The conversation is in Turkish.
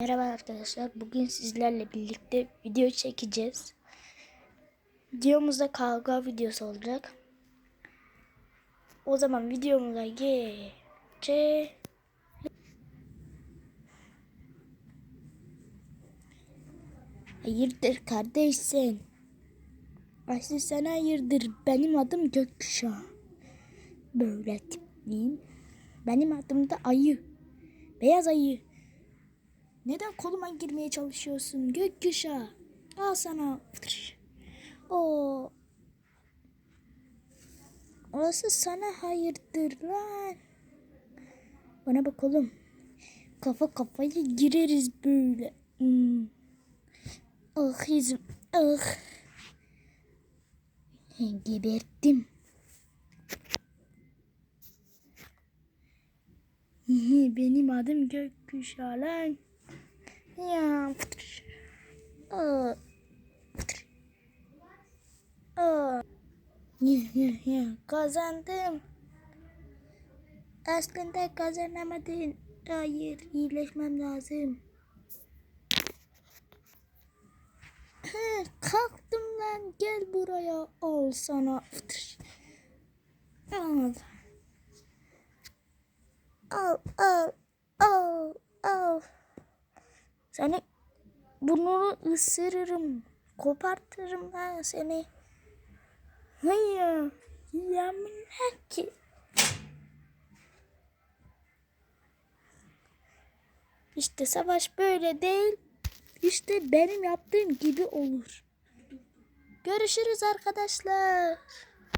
Merhaba arkadaşlar. Bugün sizlerle birlikte video çekeceğiz. Videomuzda kavga videosu olacak. O zaman videomuza geçelim. Hayırdır kardeş sen? Aslı sen hayırdır. Benim adım Gökkuşağı. Böyle tipliyim. Benim adım da Ayı. Beyaz Ayı. Neden koluma girmeye çalışıyorsun gökkuşağı? Al sana. O. Orası sana hayırdır lan. Bana bak oğlum. Kafa kafaya gireriz böyle. Hmm. Ah yüzüm. Ah. Geberttim. Benim adım Gökkuşağı lan. Ya. Aa. Aa. Ya ya ya kazandım. Aslında kazanamadın. Hayır iyileşmem lazım. Kalktım lan gel buraya al sana. Al al al. Seni burnunu ısırırım. Kopartırım ben seni. Hayır. Yemin ki. İşte savaş böyle değil. İşte benim yaptığım gibi olur. Görüşürüz arkadaşlar.